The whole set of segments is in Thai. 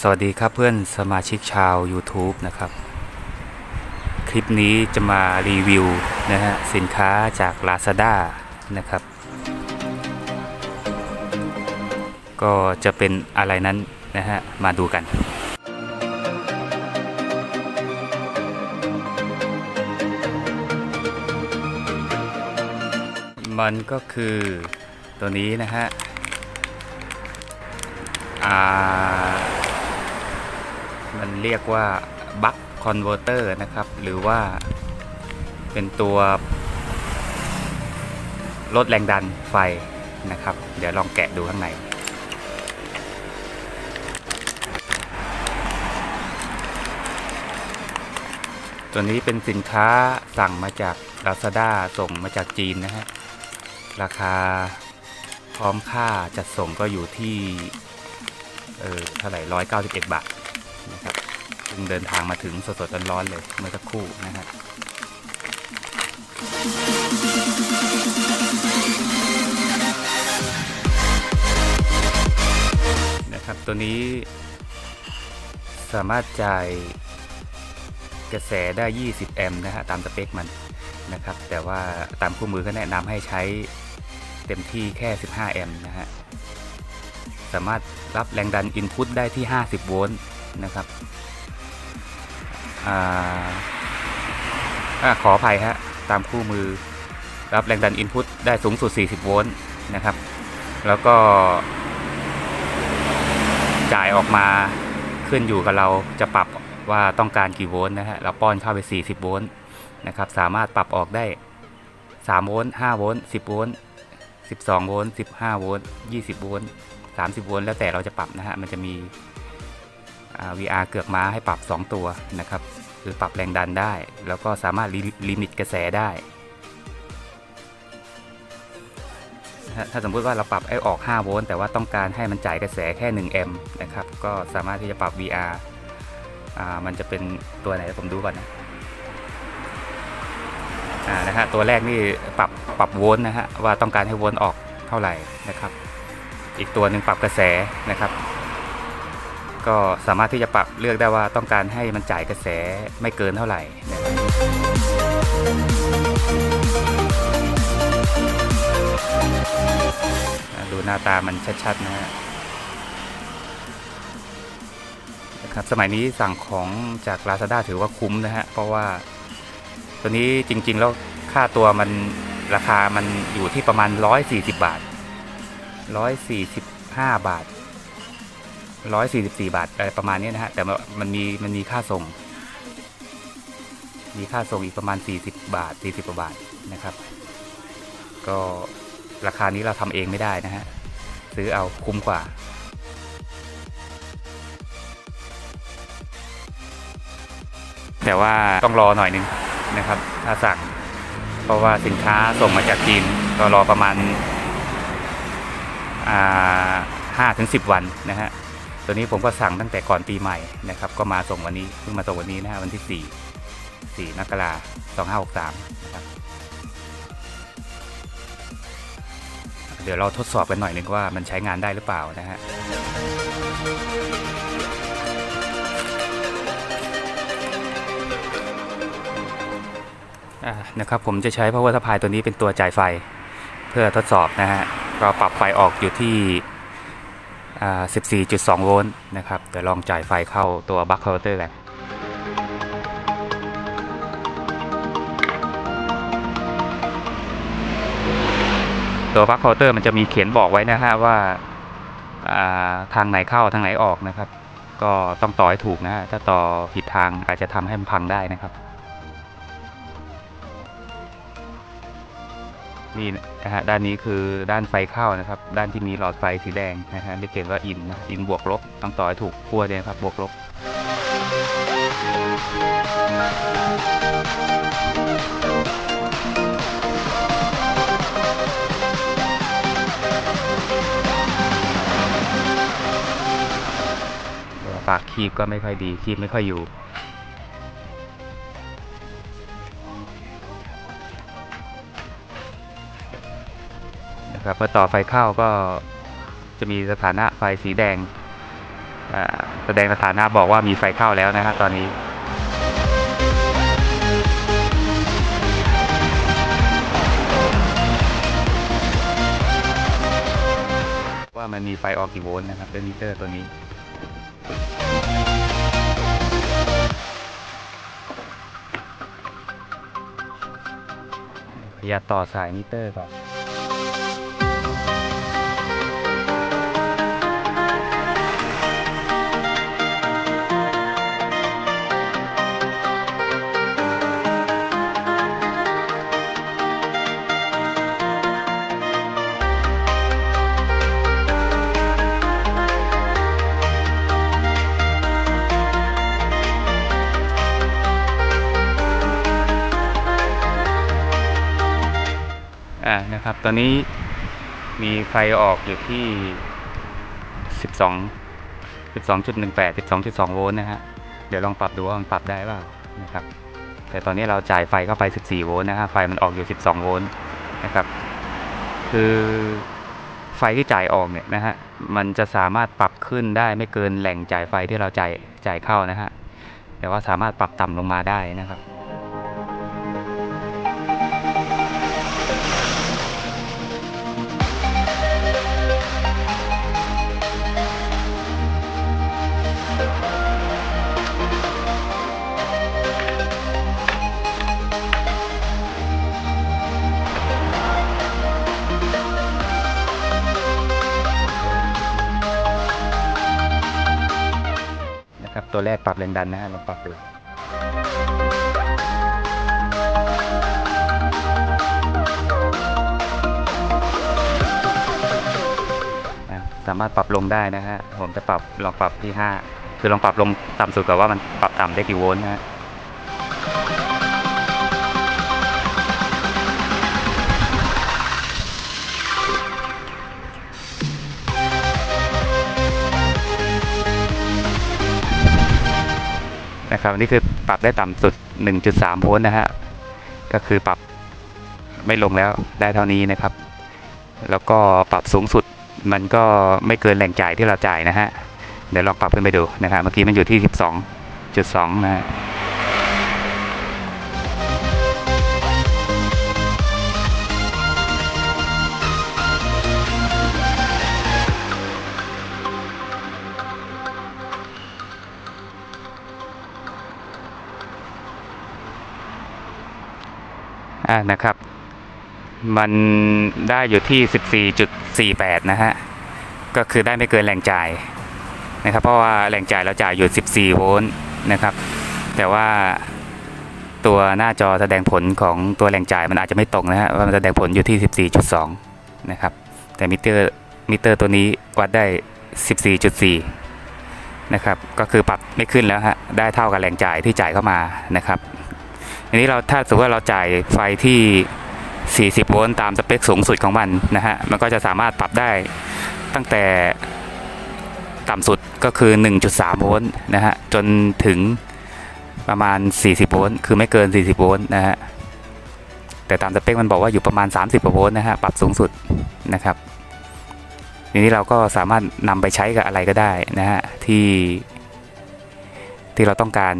สวัสดีครับเพื่อนสมาชิกชาว YouTube นะครับ คลิปนี้จะมารีวิวนะฮะสินค้าจาก Lazada นะครับ ก็จะเป็นอะไรนั้นนะฮะมาดูกันมันก็คือตัวนี้นะฮะอ่า มันเรียกว่า Buck Converter นะครับ หรือว่าเป็นตัวลดแรงดันไฟนะครับ เดี๋ยวลองแกะดูข้างใน ตัวนี้เป็นสินค้าสั่งมาจาก Lazada ส่งมาจากจีนนะฮะ ราคาพร้อมค่าจัดส่งก็อยู่ที่ เออเท่าไหร่ร้อยเก้าสิบเอ็ดบาท ซึ่งเดินทางมาถึงสดๆร้อนๆเลยเมื่อสักครู่นะฮะนะครับตัวนี้สามารถจ่ายกระแสได้ 20 แอมป์นะฮะตามสเปคมันนะครับ แต่ว่าตามคู่มือก็แนะนำให้ใช้เต็มที่แค่ 15 แอมป์นะฮะสามารถรับแรงดันอินพุตได้ที่ 50 โวลต์นะครับ อาอาขออภัยฮะ ตามคู่มือ รับแรงดันอินพุตได้สูงสุด 40 โวลต์นะครับ แล้วก็ จ่ายออกมาขึ้นอยู่กับเราจะปรับว่าต้องการกี่โวลต์นะฮะ เราป้อนเข้าไป 40 โวลต์นะครับ สามารถปรับออกได้ 3 โวลต์ 5 โวลต์ 10 โวลต์ 12 โวลต์ 15 โวลต์ 20 โวลต์ 30 โวลต์ แล้วแต่เราจะปรับนะฮะ มันจะมี VR เกือกม้าให้ปรับ 2 ตัวนะครับคือปรับแรงดันได้ แล้วก็สามารถลิลมิตกระแสได้ ถ้าสมมุติว่าเราปรับให้ออก 5 โวลต์แต่ว่าต้องการให้มันจ่ายกระแสแค่ 1 แอมป์นะครับ ก็สามารถที่จะปรับ VR อ่ามันจะเป็นตัวไหนผมดูก่อนนะอ่านะฮะตัวแรกนี่ปรับปรับโวลต์นะฮะว่าต้องการให้โวลต์ออกเท่าไหร่นะครับ อีกตัวหนึ่งปรับกระแสนะครับ ก็สามารถที่จะปรับเลือกได้ว่าต้องการให้มันจ่ายกระแสไม่เกินเท่าไหร่ดูหน้าตามันชัดๆนะฮะครับสมัยนี้สั่งของจาก Lazada ถือว่าคุ้มนะฮะ เพราะว่าตัวนี้จริง ๆ แล้วค่าตัวมันราคามันอยู่ที่ประมาณ 140 บาท 145 บาท 144 บาทอะไรประมาณนี้นะฮะ แต่มันมีมันมีค่าส่ง มีค่าส่งอีกประมาณ 40 บาท 40กว่าบาทนะครับ ก็ราคานี้เราทำเองไม่ได้นะฮะ ซื้อเอาคุ้มกว่าแต่ว่าต้องรอหน่อยนึงนะครับ ถ้าสั่ง เพราะว่าสินค้าส่งมาจากจีนก็รอประมาณห้าถึงสิบวันนะฮะ ตัวนี้ผมก็สั่งตั้งแต่ก่อนปีใหม่นะครับ ก็มาส่งวันนี้เพิ่งมาส่งวันนี้นะฮะวันที่สี่สี่มกราสองห้าหกสามนะครับเดี๋ยวเราทดสอบกันหน่อยนึงว่ามันใช้งานได้หรือเปล่านะฮะนะครับผมจะใช้ power supply ตัวนี้เป็นตัวจ่ายไฟเพื่อทดสอบนะฮะก็ปรับไฟออกอยู่ที่ 14.2 โวลต์นะครับเดี๋ยวลองจ่ายไฟเข้าตัว buck converter กันตัว buck converter มันจะมีเขียนบอกไว้นะฮะว่าาทางไหนเข้าทางไหนออกนะครับ ก็ต้องต่อให้ถูกนะถ้าต่อผิดทางอาจจะทำให้มันพังได้นะครับ นี่นะฮะด้านนี้คือด้านไฟเข้านะครับ ด้านที่มีหลอดไฟสีแดงนะฮะเรียกเขียนว่าอินนะอินบวกลบต้องต่อให้ถูกขั้วเนี่ยครับบวกลบปากคีบก็ไม่ค่อยดีคีบไม่ค่อยอยู่ ครับพอต่อไฟเข้าก็จะมีสถานะไฟสีแดงแสดงสถานะบอกว่ามีไฟเข้าแล้วนะครับตอนนี้ว่ามันมีไฟออกกี่โวลต์นะครับเป็นมิเตอร์ตัวนี้ พยายามต่อสายมิเตอร์ก่อน อ่านะครับ ตอนนี้มีไฟออกอยู่ที่ 12 12.18 12.2 โวลต์นะฮะ เดี๋ยวลองปรับดูว่ามันปรับได้เปล่านะครับ แต่ตอนนี้เราจ่ายไฟเข้าไป 14 โวลต์นะฮะ ไฟมันออกอยู่ 12 โวลต์นะครับ คือไฟที่จ่ายออกเนี่ยนะฮะ มันจะสามารถปรับขึ้นได้ไม่เกินแหล่งจ่ายไฟที่เราจ่ายจ่ายเข้านะฮะ แต่ว่าสามารถปรับต่ำลงมาได้นะครับ ตัวแรกปรับแรงดันนะฮะลองปรับดูสามารถปรับลงได้นะฮะผมจะปรับลองปรับที่ 5 คือลองปรับลงต่ำสุดกับว่ามันปรับต่ำได้กี่โวลต์นะฮะ นะครับนี่คือปรับได้ต่ำสุด 1.3 โวลต์นะฮะก็คือปรับไม่ลงแล้วได้เท่านี้นะครับ แล้วก็ปรับสูงสุดมันก็ไม่เกินแหล่งจ่ายที่เราจ่ายนะฮะเดี๋ยวลองปรับขึ้นไปดูนะครับเมื่อกี้มันอยู่ที่ 12.2 นะฮะ อ่านะครับ มันได้อยู่ที่ 14.48 นะฮะ ก็คือได้ไม่เกินแหล่งจ่ายนะครับ เพราะว่าแหล่งจ่ายเราจ่ายอยู่ 14 โวลต์นะครับ แต่ว่าตัวหน้าจอแสดงผลของตัวแหล่งจ่ายมันอาจจะไม่ตรงนะฮะว่ามันแสดงผลอยู่ที่ 14.2 นะครับ แต่มิเตอร์มิเตอร์ตัวนี้วัดได้ 14.4 นะครับ ก็คือปรับไม่ขึ้นแล้วฮะ ได้เท่ากับแหล่งจ่ายที่จ่ายเข้ามานะครับ ทีนี้เราถ้าสมมติว่าเราจ่ายไฟที่ 40 โวลต์ตามสเปคสูงสุดของมันนะฮะ มันก็จะสามารถปรับได้ตั้งแต่ต่ำสุดก็คือ 1.3 โวลต์นะฮะ จนถึงประมาณ 40 โวลต์ คือไม่เกิน 40 โวลต์นะฮะ แต่ตามสเปคมันบอกว่าอยู่ประมาณ 30 โวลต์นะฮะ ปรับสูงสุดนะครับทีนี้เราก็สามารถนำไปใช้กับอะไรก็ได้นะฮะที่ที่เราต้องการ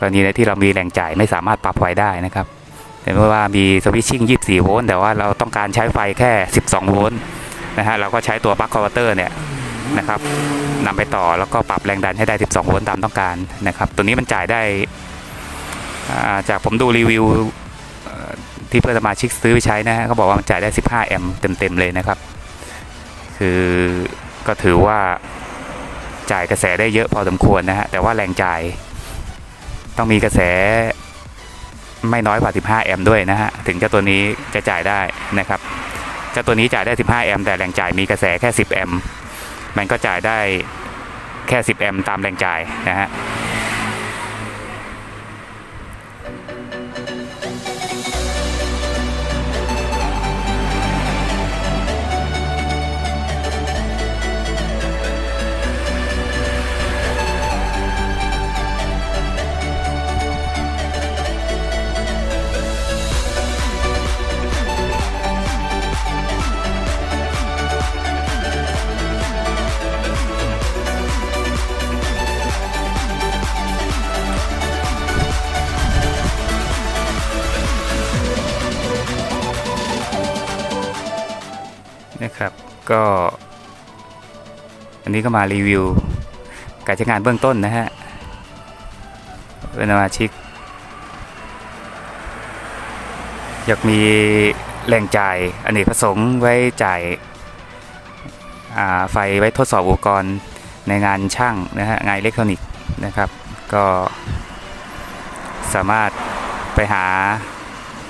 กรณีที่เรามีแหล่งจ่ายไม่สามารถปรับไฟได้นะครับแต่ไม่ว่ามีสวิตชิ่ง 24 โวลต์แต่ว่าเราต้องการใช้ไฟแค่ 12 โวลต์นะฮะเราก็ใช้ตัวปลั๊กคอเวอร์เตอร์เนี่ยนะครับนำไปต่อแล้วก็ปรับแรงดันให้ได้ 12 โวลต์ตามต้องการนะครับ ตัวนี้มันจ่ายได้อ่าจากผมดูรีวิวที่เพื่อนสมาชิกซื้อไปใช้นะฮะเขาบอกว่ามันจ่ายได้ 15 แอมป์เต็ม ๆ เลยนะครับ คือก็ถือว่าจ่ายกระแสได้เยอะพอสมควรนะฮะแต่ว่าแรงจ่าย ต้องมีกระแสไม่น้อยกว่า 15 แอมป์ด้วยนะฮะ ถึงเจ้าตัวนี้จะจ่ายได้นะครับเจ้าตัวนี้จ่ายได้ 15 แอมป์แต่แรงจ่ายมีกระแสแค่ 10 แอมป์มันก็จ่ายได้แค่ 10 แอมป์ตามแรงจ่ายนะฮะ ก็ อันนี้ก็มารีวิว การใช้งานเบื้องต้นนะฮะเป็นสมาชิก อยากมีแหล่งจ่ายอเนกประสงค์ไว้จ่ายาไฟไว้ทดสอบอุปกรณ์ในงานช่างนะฮะงานอิเล็กทรอนิกส์นะครับ ก็สามารถไปหา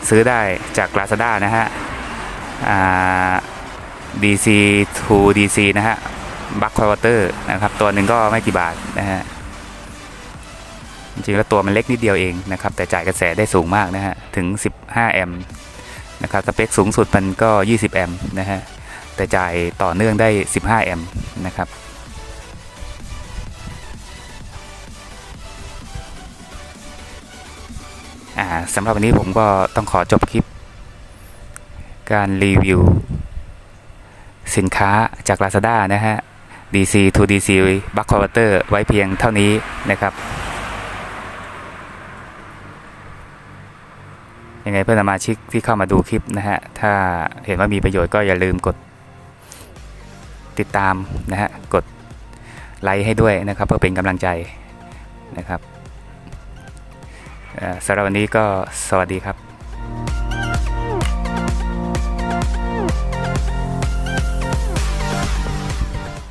ซื้อได้จาก Lazada นะฮะอ่า DC to DC นะฮะบัคคอเตอร์นะครับตัวหนึ่งก็ไม่กี่บาทนะฮะจริงๆแล้วตัวมันเล็กนิดเดียวเองนะครับแต่จ่ายกระแสได้สูงมากนะฮะถึง 15 แอมป์นะครับสเปคสูงสุดมันก็ 20 แอมป์นะฮะแต่จ่ายต่อเนื่องได้ 15 แอมป์นะครับอ่าสำหรับวันนี้ผมก็ต้องขอจบคลิป การรีวิว สินค้าจาก Lazada นะฮะ DC to DC Buck Converter ไว้เพียงเท่านี้นะครับ ยังไงเพื่อนสมาชิกที่เข้ามาดูคลิปนะฮะ ถ้าเห็นว่ามีประโยชน์ก็อย่าลืมกดติดตามนะฮะ กดไลค์ให้ด้วยนะครับ เพื่อเป็นกำลังใจนะครับสำหรับวันนี้ก็สวัสดีครับ